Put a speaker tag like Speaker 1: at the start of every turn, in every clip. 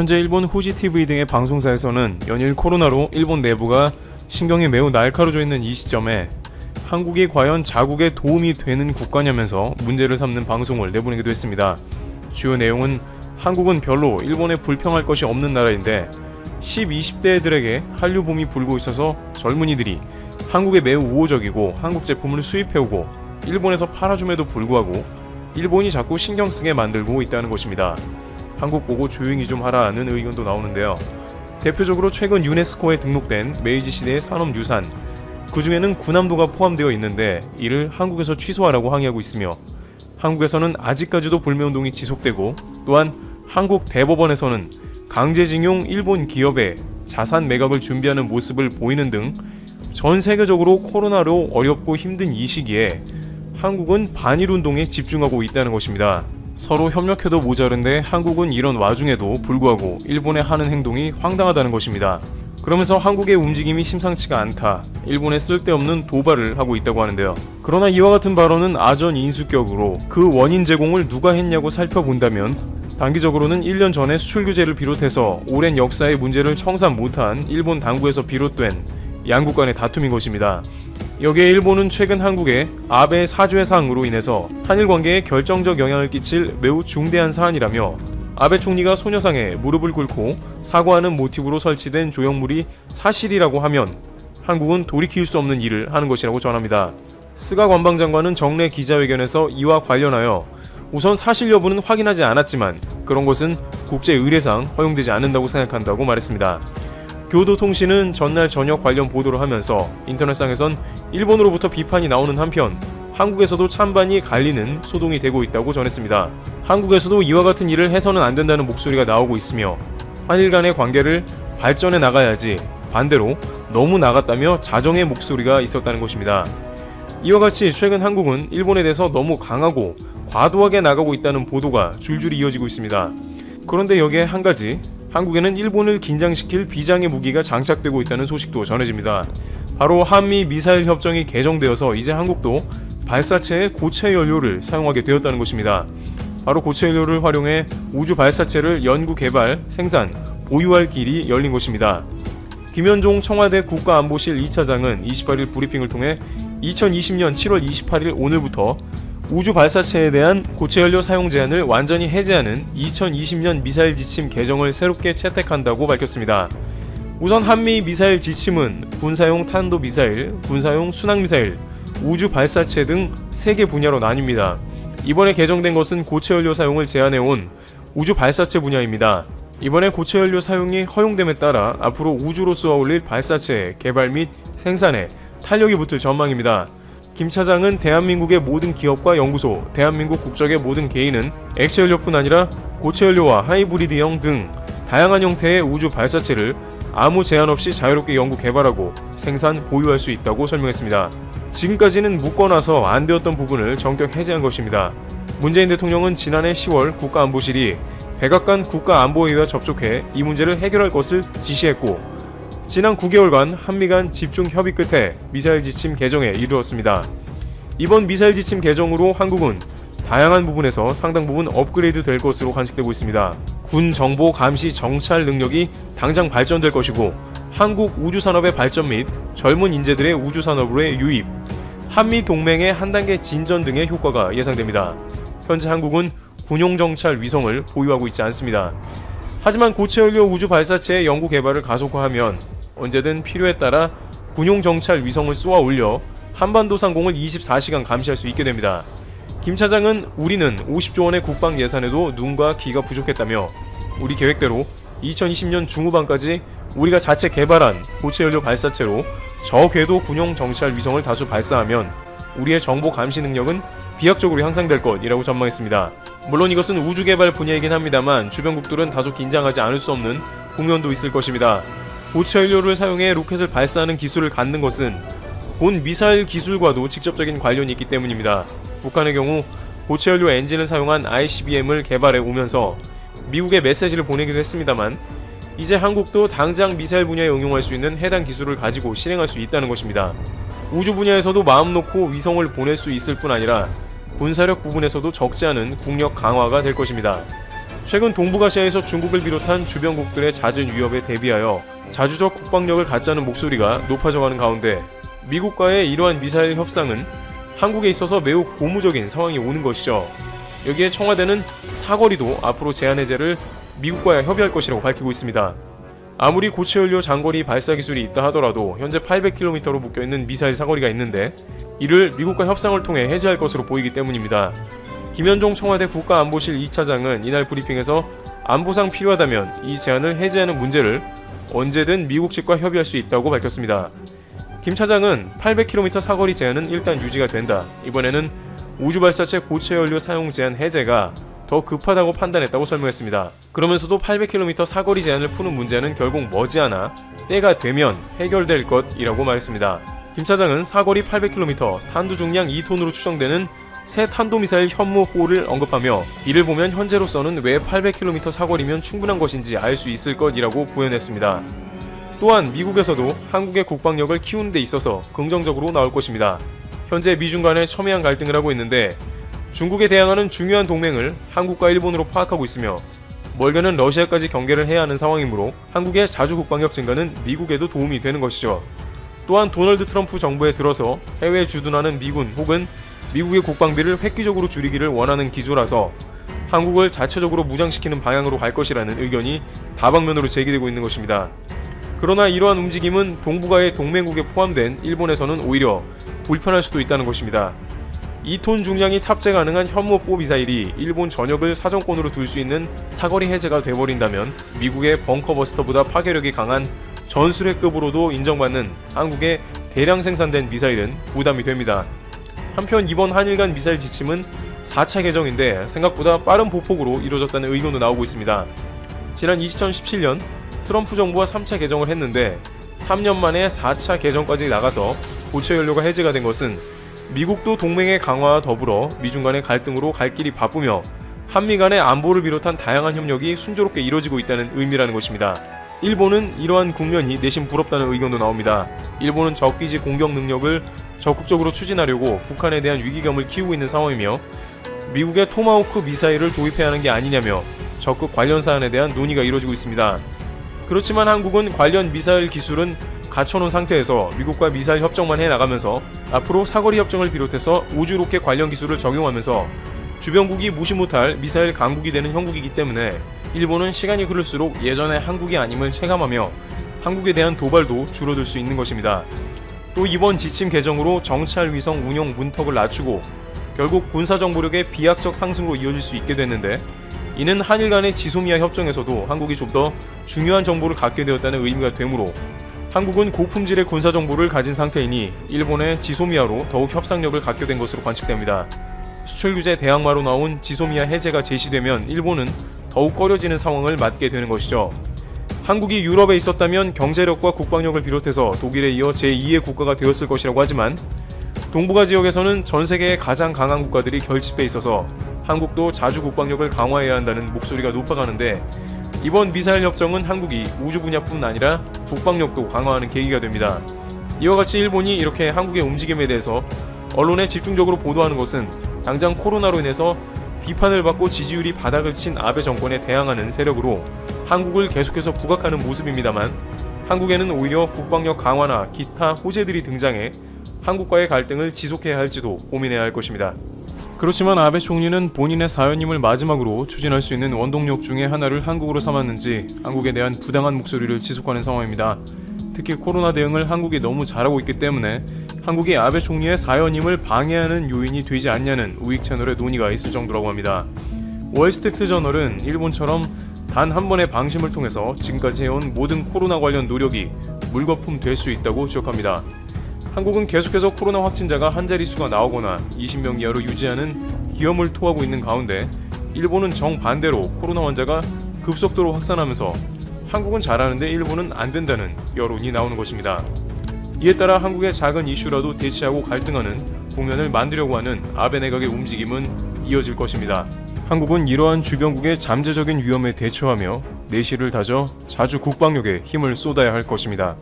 Speaker 1: 현재 일본 후지 TV 등의 방송사에서는 연일 코로나로 일본 내부가 신경이 매우 날카로워져 있는 이 시점에 한국이 과연 자국에 도움이 되는 국가냐면서 문제를 삼는 방송을 내보내기도 했습니다. 주요 내용은 한국은 별로 일본에 불평할 것이 없는 나라인데 10, 20대들에게 한류 붐이 불고 있어서 젊은이들이 한국에 매우 우호적이고 한국 제품을 수입해오고 일본에서 팔아줌에도 불구하고 일본이 자꾸 신경 쓰게 만들고 있다는 것입니다. 한국 보고 조용히 좀 하라는 의견도 나오는데요. 대표적으로 최근 유네스코에 등록된 메이지 시대의 산업유산 그 중에는 군함도가 포함되어 있는데 이를 한국에서 취소하라고 항의하고 있으며 한국에서는 아직까지도 불매운동이 지속되고 또한 한국 대법원에서는 강제징용 일본 기업의 자산 매각을 준비하는 모습을 보이는 등 전 세계적으로 코로나로 어렵고 힘든 이 시기에 한국은 반일 운동에 집중하고 있다는 것입니다. 서로 협력해도 모자른데 한국은 이런 와중에도 불구하고 일본의 하는 행동이 황당하다는 것입니다. 그러면서 한국의 움직임이 심상치가 않다. 일본에 쓸데없는 도발을 하고 있다고 하는데요. 그러나 이와 같은 발언은 아전 인수격으로 그 원인 제공을 누가 했냐고 살펴본다면 단기적으로는 1년 전에 수출 규제를 비롯해서 오랜 역사의 문제를 청산 못한 일본 당국에서 비롯된 양국 간의 다툼인 것입니다. 여기에 일본은 최근 한국의 아베 사항으로 인해서 한일 관계에 결정적 영향을 끼칠 매우 중대한 사안이라며 아베 총리가 소녀상에 무릎을 꿇고 사과하는 모티브로 설치된 조형물이 사실이라고 하면 한국은 돌이킬 수 없는 일을 하는 것이라고 전합니다. 스가 관방장관은 정례 기자회견에서 이와 관련하여 우선 사실 여부는 확인하지 않았지만 그런 것은 국제 의례상 허용되지 않는다고 생각한다고 말했습니다. 교도통신은 전날 저녁 관련 보도를 하면서 인터넷상에선 일본으로부터 비판이 나오는 한편 한국에서도 찬반이 갈리는 소동이 되고 있다고 전했습니다. 한국에서도 이와 같은 일을 해서는 안 된다는 목소리가 나오고 있으며 한일 간의 관계를 발전해 나가야지 반대로 너무 나갔다며 자정의 목소리가 있었다는 것입니다. 이와 같이 최근 한국은 일본에 대해서 너무 강하고 과도하게 나가고 있다는 보도가 줄줄이 이어지고 있습니다. 그런데 여기에 한 가지 한국에는 일본을 긴장시킬 비장의 무기가 장착되고 있다는 소식도 전해집니다. 바로 한미 미사일 협정이 개정되어서 이제 한국도 발사체의 고체 연료를 사용하게 되었다는 것입니다. 바로 고체 연료를 활용해 우주 발사체를 연구 개발, 생산, 보유할 길이 열린 것입니다. 김현종 청와대 국가안보실 2차장은 28일 브리핑을 통해 2020년 7월 28일 오늘부터 우주 발사체에 대한 고체 연료 사용 제한을 완전히 해제하는 2020년 미사일 지침 개정을 새롭게 채택한다고 밝혔습니다. 우선 한미 미사일 지침은 군사용 탄도 미사일, 군사용 순항 미사일, 우주 발사체 등세개 분야로 나뉩니다. 이번에 개정된 것은 고체 연료 사용을 제한해온 우주 발사체 분야입니다. 이번에 고체 연료 사용이 허용됨에 따라 앞으로 우주로 쏘아 올릴 발사체 개발 및 생산에 탄력이 붙을 전망입니다. 김 차장은 대한민국의 모든 기업과 연구소, 대한민국 국적의 모든 개인은 액체 연료뿐 아니라 고체 연료와 하이브리드형 등 다양한 형태의 우주 발사체를 아무 제한 없이 자유롭게 연구 개발하고 생산 보유할 수 있다고 설명했습니다. 지금까지는 묶어놔서 안 되었던 부분을 전격 해제한 것입니다. 문재인 대통령은 지난해 10월 국가안보실이 백악관 국가안보회의와 접촉해 이 문제를 해결할 것을 지시했고 지난 9개월간 한미 간 집중 협의 끝에 미사일 지침 개정에 이르렀습니다. 이번 미사일 지침 개정으로 한국은 다양한 부분에서 상당 부분 업그레이드 될 것으로 관측되고 있습니다. 군 정보 감시 정찰 능력이 당장 발전될 것이고 한국 우주 산업의 발전 및 젊은 인재들의 우주 산업으로의 유입, 한미 동맹의 한 단계 진전 등의 효과가 예상됩니다. 현재 한국은 군용 정찰 위성을 보유하고 있지 않습니다. 하지만 고체 연료 우주 발사체의 연구 개발을 가속화하면 언제든 필요에 따라 군용 정찰 위성을 쏘아 올려 한반도 상공을 24시간 감시할 수 있게 됩니다. 김 차장은 우리는 50조 원의 국방 예산에도 눈과 귀가 부족했다며 우리 계획대로 2020년 중후반까지 우리가 자체 개발한 고체 연료 발사체로 저궤도 군용 정찰 위성을 다수 발사하면 우리의 정보 감시 능력은 비약적으로 향상될 것이라고 전망했습니다. 물론 이것은 우주 개발 분야이긴 합니다만 주변국들은 다소 긴장하지 않을 수 없는 국면도 있을 것입니다. 고체 연료를 사용해 로켓을 발사하는 기술을 갖는 것은 본 미사일 기술과도 직접적인 관련이 있기 때문입니다. 북한의 경우 고체 연료 엔진을 사용한 ICBM을 개발해 오면서 미국에 메시지를 보내기도 했습니다만 이제 한국도 당장 미사일 분야에 응용할 수 있는 해당 기술을 가지고 실행할 수 있다는 것입니다. 우주 분야에서도 마음 놓고 위성을 보낼 수 있을 뿐 아니라 군사력 부분에서도 적지 않은 국력 강화가 될 것입니다. 최근 동북아시아에서 중국을 비롯한 주변국들의 잦은 위협에 대비하여 자주적 국방력을 갖자는 목소리가 높아져가는 가운데 미국과의 이러한 미사일 협상은 한국에 있어서 매우 고무적인 상황이 오는 것이죠. 여기에 청와대는 사거리도 앞으로 제한 해제를 미국과 협의할 것이라고 밝히고 있습니다. 아무리 고체연료 장거리 발사 기술이 있다 하더라도 현재 800km로 묶여 있는 미사일 사거리가 있는데 이를 미국과 협상을 통해 해제할 것으로 보이기 때문입니다. 김현종 청와대 국가안보실 2차장은 이날 브리핑에서 안보상 필요하다면 이 제한을 해제하는 문제를 언제든 미국 측과 협의할 수 있다고 밝혔습니다. 김 차장은 800km 사거리 제한은 일단 유지가 된다. 이번에는 우주 발사체 고체 연료 사용 제한 해제가 더 급하다고 판단했다고 설명했습니다. 그러면서도 800km 사거리 제한을 푸는 문제는 결국 머지않아 때가 되면 해결될 것이라고 말했습니다. 김 차장은 사거리 800km, 탄두 중량 2톤으로 추정되는 새 탄도미사일 현무호를 언급하며 이를 보면 현재로서는 왜 800km 사거리면 충분한 것인지 알 수 있을 것이라고 부연했습니다. 또한 미국에서도 한국의 국방력을 키우는 데 있어서 긍정적으로 나올 것입니다. 현재 미중 간에 첨예한 갈등을 하고 있는데 중국에 대항하는 중요한 동맹을 한국과 일본으로 파악하고 있으며 멀게는 러시아까지 경계를 해야 하는 상황이므로 한국의 자주 국방력 증가는 미국에도 도움이 되는 것이죠. 또한 도널드 트럼프 정부에 들어서 해외에 주둔하는 미군 혹은 미국의 국방비를 획기적으로 줄이기를 원하는 기조라서 한국을 자체적으로 무장시키는 방향으로 갈 것이라는 의견이 다방면으로 제기되고 있는 것입니다. 그러나 이러한 움직임은 동북아의 동맹국에 포함된 일본에서는 오히려 불편할 수도 있다는 것입니다. 2톤 중량이 탑재 가능한 현무4 미사일이 일본 전역을 사정권으로 둘 수 있는 사거리 해제가 돼버린다면 미국의 벙커버스터보다 파괴력이 강한 전술핵급으로도 인정받는 한국의 대량 생산된 미사일은 부담이 됩니다. 한편 이번 한일 간 미사일 지침은 4차 개정인데 생각보다 빠른 보폭으로 이루어졌다는 의견도 나오고 있습니다. 지난 2017년 트럼프 정부가 3차 개정을 했는데 3년 만에 4차 개정까지 나가서 고체 연료가 해제가 된 것은 미국도 동맹의 강화와 더불어 미중 간의 갈등으로 갈 길이 바쁘며 한미 간의 안보를 비롯한 다양한 협력이 순조롭게 이뤄지고 있다는 의미라는 것입니다. 일본은 이러한 국면이 내심 부럽다는 의견도 나옵니다. 일본은 적기지 공격 능력을 적극적으로 추진하려고 북한에 대한 위기감을 키우고 있는 상황이며 미국의 토마호크 미사일을 도입해야 하는 게 아니냐며 적극 관련 사안에 대한 논의가 이루어지고 있습니다. 그렇지만 한국은 관련 미사일 기술은 갖춰놓은 상태에서 미국과 미사일 협정만 해 나가면서 앞으로 사거리 협정을 비롯해서 우주 로켓 관련 기술을 적용하면서 주변국이 무시 못할 미사일 강국이 되는 형국이기 때문에 일본은 시간이 흐를수록 예전의 한국이 아님을 체감하며 한국에 대한 도발도 줄어들 수 있는 것입니다. 또 이번 지침 개정으로 정찰 위성 운용 문턱을 낮추고 결국 군사 정보력의 비약적 상승으로 이어질 수 있게 됐는데 이는 한일 간의 지소미아 협정에서도 한국이 좀 더 중요한 정보를 갖게 되었다는 의미가 되므로 한국은 고품질의 군사 정보를 가진 상태이니 일본의 지소미아로 더욱 협상력을 갖게 된 것으로 관측됩니다. 수출 규제 대항마로 나온 지소미아 해제가 제시되면 일본은 더욱 꺼려지는 상황을 맞게 되는 것이죠. 한국이 유럽에 있었다면 경제력과 국방력을 비롯해서 독일에 이어 제2의 국가가 되었을 것이라고 하지만 동북아 지역에서는 전 세계의 가장 강한 국가들이 결집해 있어서 한국도 자주 국방력을 강화해야 한다는 목소리가 높아가는데 이번 미사일 협정은 한국이 우주 분야뿐 아니라 국방력도 강화하는 계기가 됩니다. 이와 같이 일본이 이렇게 한국의 움직임에 대해서 언론에 집중적으로 보도하는 것은 당장 코로나로 인해서 비판을 받고 지지율이 바닥을 친 아베 정권에 대항하는 세력으로 한국을 계속해서 부각하는 모습입니다만 한국에는 오히려 국방력 강화나 기타 호재들이 등장해 한국과의 갈등을 지속해야 할지도 고민해야 할 것입니다. 그렇지만 아베 총리는 본인의 사연임을 마지막으로 추진할 수 있는 원동력 중의 하나를 한국으로 삼았는지 한국에 대한 부당한 목소리를 지속하는 상황입니다. 특히 코로나 대응을 한국이 너무 잘하고 있기 때문에 한국이 아베 총리의 사연임을 방해하는 요인이 되지 않냐는 우익 채널의 논의가 있을 정도라고 합니다. 월스트리트 저널은 일본처럼 단 한 번의 방심을 통해서 지금까지 해온 모든 코로나 관련 노력이 물거품 될 수 있다고 지적합니다. 한국은 계속해서 코로나 확진자가 한 자릿수가 나오거나 20명 이하로 유지하는 기염을 토하고 있는 가운데 일본은 정반대로 코로나 환자가 급속도로 확산하면서 한국은 잘하는데 일본은 안 된다는 여론이 나오는 것입니다. 이에 따라 한국의 작은 이슈라도 대치하고 갈등하는 국면을 만들려고 하는 아베 내각의 움직임은 이어질 것입니다. 한국은 이러한 주변국의 잠재적인 위험에 대처하며 내실을 다져 자주 국방력에 힘을 쏟아야 할 것입니다.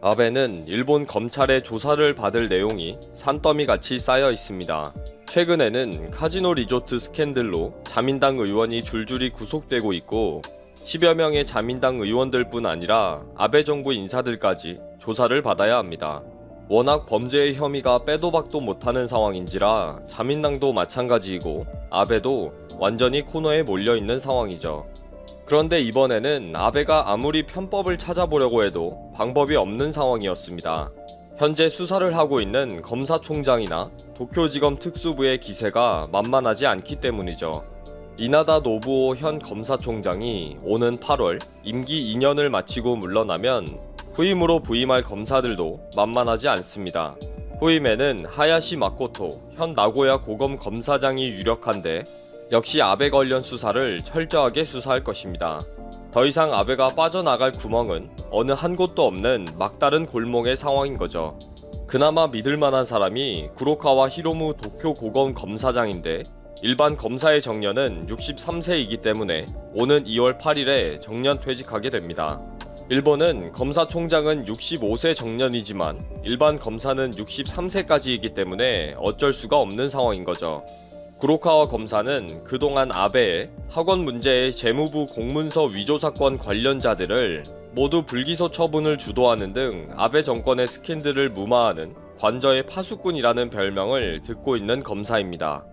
Speaker 2: 아베는 일본 검찰의 조사를 받을 내용이 산더미 같이 쌓여 있습니다. 최근에는 카지노 리조트 스캔들로 자민당 의원이 줄줄이 구속되고 있고 10여 명의 자민당 의원들뿐 아니라 아베 정부 인사들까지 조사를 받아야 합니다. 워낙 범죄의 혐의가 빼도 박도 못하는 상황인지라 자민당도 마찬가지이고 아베도 완전히 코너에 몰려 있는 상황이죠. 그런데 이번에는 아베가 아무리 편법을 찾아보려고 해도 방법이 없는 상황이었습니다. 현재 수사를 하고 있는 검사총장이나 도쿄지검 특수부의 기세가 만만하지 않기 때문이죠. 이나다 노부오 현 검사총장이 오는 8월 임기 2년을 마치고 물러나면 후임으로 부임할 검사들도 만만하지 않습니다. 후임에는 하야시 마코토 현 나고야 고검 검사장이 유력한데 역시 아베 관련 수사를 철저하게 수사할 것입니다. 더 이상 아베가 빠져나갈 구멍은 어느 한 곳도 없는 막다른 골목의 상황인 거죠. 그나마 믿을 만한 사람이 구로카와 히로무 도쿄 고검 검사장인데 일반 검사의 정년은 63세이기 때문에 오는 2월 8일에 정년 퇴직하게 됩니다. 일본은 검사총장은 65세 정년이지만 일반 검사는 63세까지이기 때문에 어쩔 수가 없는 상황인 거죠. 구로카와 검사는 그동안 아베의 학원 문제의 재무부 공문서 위조 사건 관련자들을 모두 불기소 처분을 주도하는 등 아베 정권의 스캔들을 무마하는 관저의 파수꾼이라는 별명을 듣고 있는 검사입니다.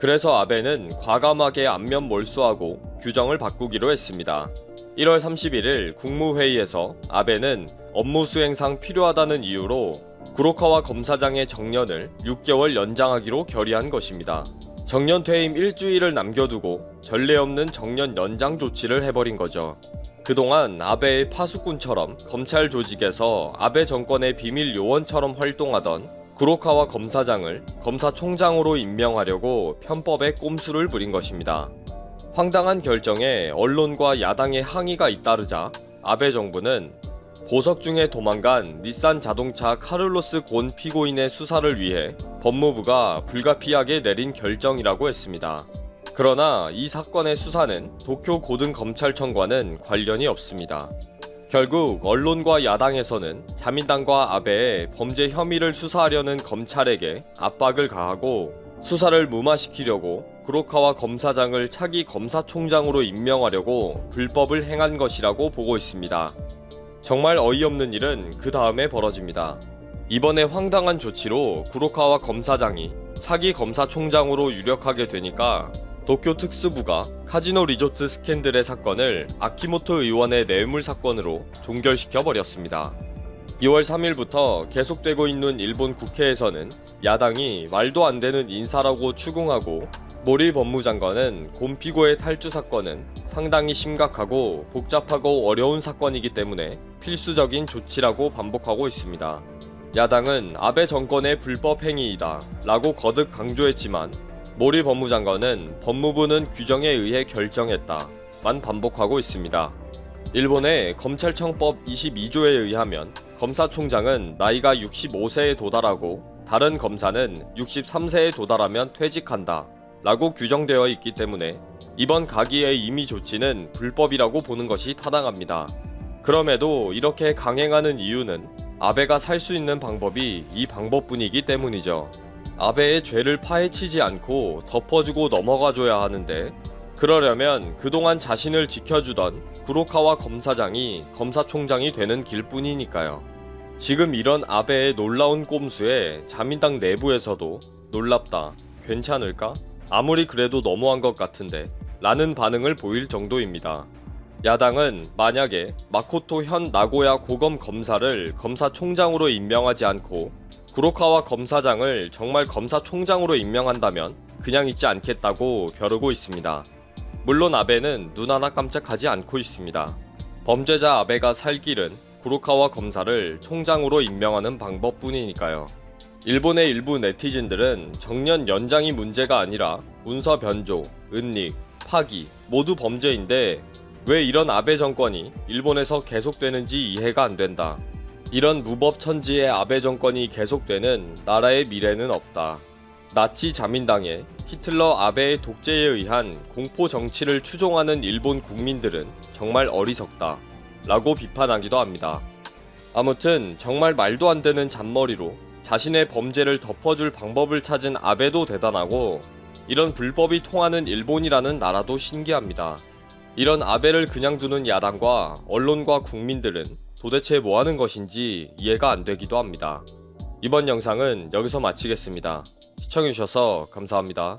Speaker 2: 그래서 아베는 과감하게 안면 몰수하고 규정을 바꾸기로 했습니다. 1월 31일 국무회의에서 아베는 업무 수행상 필요하다는 이유로 구로카와 검사장의 정년을 6개월 연장하기로 결의한 것입니다. 정년 퇴임 일주일을 남겨두고 전례 없는 정년 연장 조치를 해버린 거죠. 그동안 아베의 파수꾼처럼 검찰 조직에서 아베 정권의 비밀 요원처럼 활동하던 구로카와 검사장을 검사총장으로 임명하려고 편법의 꼼수를 부린 것입니다. 황당한 결정에 언론과 야당의 항의가 잇따르자 아베 정부는 보석 중에 도망간 닛산 자동차 카를로스 곤 피고인의 수사를 위해 법무부가 불가피하게 내린 결정이라고 했습니다. 그러나 이 사건의 수사는 도쿄 고등검찰청과는 관련이 없습니다. 결국 언론과 야당에서는 자민당과 아베의 범죄 혐의를 수사하려는 검찰에게 압박을 가하고 수사를 무마시키려고 구로카와 검사장을 차기 검사총장으로 임명하려고 불법을 행한 것이라고 보고 있습니다. 정말 어이없는 일은 그 다음에 벌어집니다. 이번에 황당한 조치로 구로카와 검사장이 차기 검사총장으로 유력하게 되니까 도쿄 특수부가 카지노 리조트 스캔들의 사건을 아키모토 의원의 뇌물 사건으로 종결시켜 버렸습니다. 2월 3일부터 계속되고 있는 일본 국회에서는 야당이 말도 안 되는 인사라고 추궁하고 모리 법무장관은 곰피고의 탈주 사건은 상당히 심각하고 복잡하고 어려운 사건이기 때문에 필수적인 조치라고 반복하고 있습니다. 야당은 아베 정권의 불법 행위이다 라고 거듭 강조했지만 모리 법무장관은 법무부는 규정에 의해 결정했다 만 반복하고 있습니다. 일본의 검찰청법 22조에 의하면 검사총장은 나이가 65세에 도달하고 다른 검사는 63세에 도달하면 퇴직한다 라고 규정되어 있기 때문에 이번 가기의 임의 조치는 불법이라고 보는 것이 타당합니다. 그럼에도 이렇게 강행하는 이유는 아베가 살 수 있는 방법이 이 방법뿐이기 때문이죠. 아베의 죄를 파헤치지 않고 덮어주고 넘어가줘야 하는데 그러려면 그동안 자신을 지켜주던 구로카와 검사장이 검사총장이 되는 길뿐이니까요. 지금 이런 아베의 놀라운 꼼수에 자민당 내부에서도 놀랍다, 괜찮을까? 아무리 그래도 너무한 것 같은데 라는 반응을 보일 정도입니다. 야당은 만약에 마코토 현 나고야 고검 검사를 검사총장으로 임명하지 않고 구로카와 검사장을 정말 검사총장으로 임명한다면 그냥 있지 않겠다고 벼르고 있습니다. 물론 아베는 눈 하나 깜짝하지 않고 있습니다. 범죄자 아베가 살 길은 구로카와 검사를 총장으로 임명하는 방법뿐이니까요. 일본의 일부 네티즌들은 정년 연장이 문제가 아니라 문서 변조, 은닉, 파기 모두 범죄인데 왜 이런 아베 정권이 일본에서 계속되는지 이해가 안 된다. 이런 무법천지의 아베 정권이 계속되는 나라의 미래는 없다. 나치 자민당의 히틀러 아베의 독재에 의한 공포 정치를 추종하는 일본 국민들은 정말 어리석다. 라고 비판하기도 합니다. 아무튼 정말 말도 안 되는 잔머리로 자신의 범죄를 덮어줄 방법을 찾은 아베도 대단하고 이런 불법이 통하는 일본이라는 나라도 신기합니다. 이런 아베를 그냥 두는 야당과 언론과 국민들은 도대체 뭐 하는 것인지 이해가 안 되기도 합니다. 이번 영상은 여기서 마치겠습니다. 시청해주셔서 감사합니다.